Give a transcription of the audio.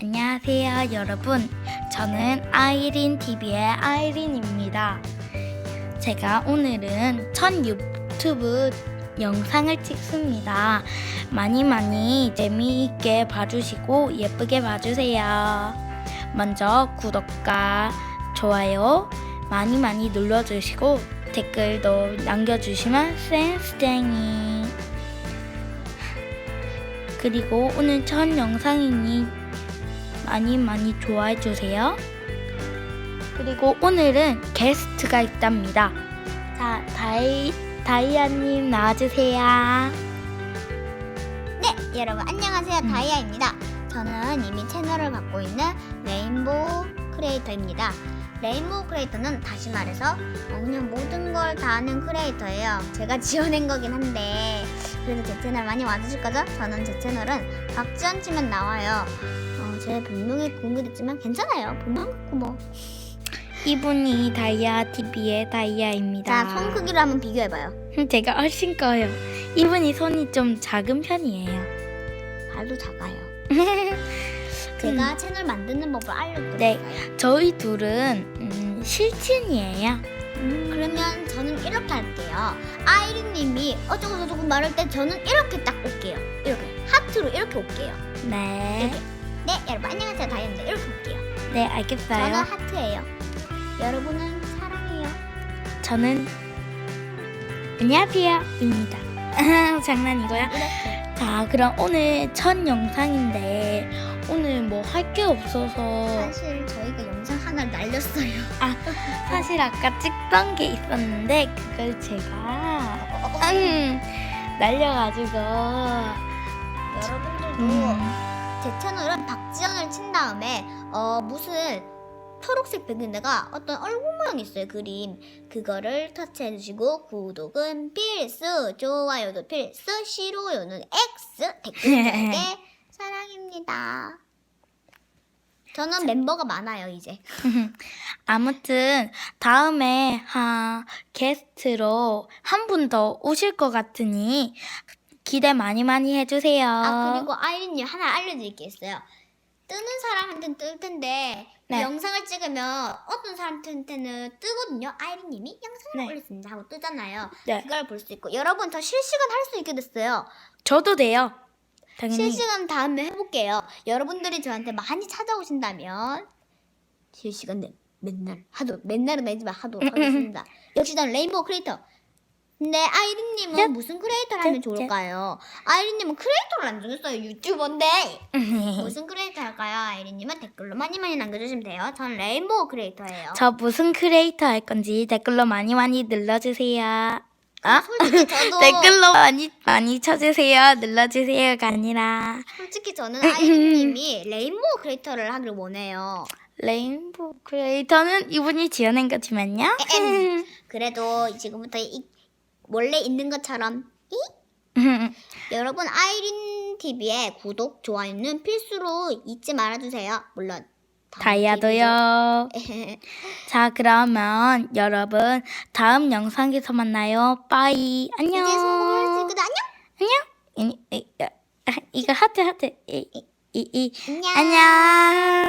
안녕하세요, 여러분. 저는 아이린 TV의 아이린입니다. 제가 오늘은 첫 유튜브 영상을 찍습니다. 많이 많이 재미있게 봐주시고 예쁘게 봐주세요. 먼저 구독과 좋아요 많이 많이 눌러주시고 댓글도 남겨주시면 센스쟁이. 그리고 오늘 첫 영상이니 많이 많이 좋아해 주세요. 그리고 오늘은 게스트가 있답니다. 자, 다이 다이아님 나와주세요. 네, 여러분 안녕하세요. 음. 다이아입니다. 저는 이미 채널을 갖고 있는 레인보우 크리에이터입니다. 레인보우 크리에이터는 다시 말해서 어, 그냥 모든 걸다 하는 크리에이터예요. 제가 지어낸 거긴 한데 그래서 제 채널 많이 와주실 거죠? 저는 제 채널은 박지원 치면 나와요. 어, 제 본명이 공개됐지만 괜찮아요. 본명 갖고 뭐. 이분이 다이아 TV의 다이아입니다. 자, 손 크기로 한번 비교해봐요. 제가 훨씬 커요. 이분이 손이 좀 작은 편이에요. 발도 작아요. 제가 채널 만드는 법을 알려드릴게요. 네. 저희 둘은 음, 실친이에요. 그러면 저는 이렇게 할게요. 아이린님이 어쩌고 저쩌고 말할 때 저는 이렇게 딱 올게요. 이렇게 하트로 이렇게 올게요. 네. 이렇게. 네, 여러분 안녕하세요 다이아입니다. 이렇게 올게요. 네, 저는 알겠어요. 하트예요. 여러분은 사랑해요. 저는 안녕하세요입니다. 장난이고요. 이렇게. 자, 그럼 오늘 첫 영상인데 오늘 뭐 할 게 없어서 사실 저희가 영상 하나 날렸어요. 사실 아까 찍던 게 있었는데 그걸 제가 음, 날려가지고 여러분들도 음, 제 채널은 박지연을 친 다음에 어 무슨 초록색 배경에다가 어떤 얼굴 모양 있어요 그림. 그거를 터치해 주시고 구독은 필수 좋아요도 필수 싫어요는 X 댓글에 사랑입니다. 저는 멤버가 많아요 이제. 아무튼 다음에 하, 게스트로 한 분 더 오실 것 같으니 기대 많이 많이 해주세요. 아 그리고 아이린님 하나 알려드릴 게 있어요 뜨는 사람한테는 뜰 텐데 이 네. 영상을 찍으면 어떤 사람한테는 뜨거든요 아이린님이 영상을 네. 올렸습니다 하고 뜨잖아요 네, 그걸 볼 수 있고 여러분 저 실시간 할 수 있게 됐어요. 저도 돼요. 당연히. 실시간 다음에 해볼게요. 여러분들이 저한테 많이 찾아오신다면 실시간 내, 맨날 하도 맨날은 아니지만 하도록 하겠습니다. 역시 난 레인보우 크리에이터. 근데 아이린님은 짠. 무슨 크리에이터를 하면 짠, 짠. 좋을까요? 아이린님은 크리에이터를 안 정했어요. 유튜버인데 네. 무슨 크리에이터 할까요? 아이린님은 댓글로 많이 많이 남겨주시면 돼요. 저는 레인보우 크리에이터예요. 저 무슨 크리에이터 할 건지 댓글로 많이 많이 눌러주세요. 아? 솔직히 저도 댓글로 많이 많이 쳐주세요. 눌러주세요가 아니라 솔직히 저는 아이린님이 레인보우 크리에이터를 하길 원해요. 레인보우 크리에이터는 이분이 지어낸 거지만요. 에헴. 그래도 지금부터 이, 원래 있는 것처럼 이? 여러분 아이린 TV의 구독 좋아요는 필수로 잊지 말아주세요. 물론 다이아도요. 자, 그러면 여러분 다음 영상에서 만나요. 빠이. 안녕. 이제 성공할 수 있거든. 안녕. 안녕. 이, 이, 이, 이거 하트 하트. 이, 이, 이, 이. 안녕. 안녕.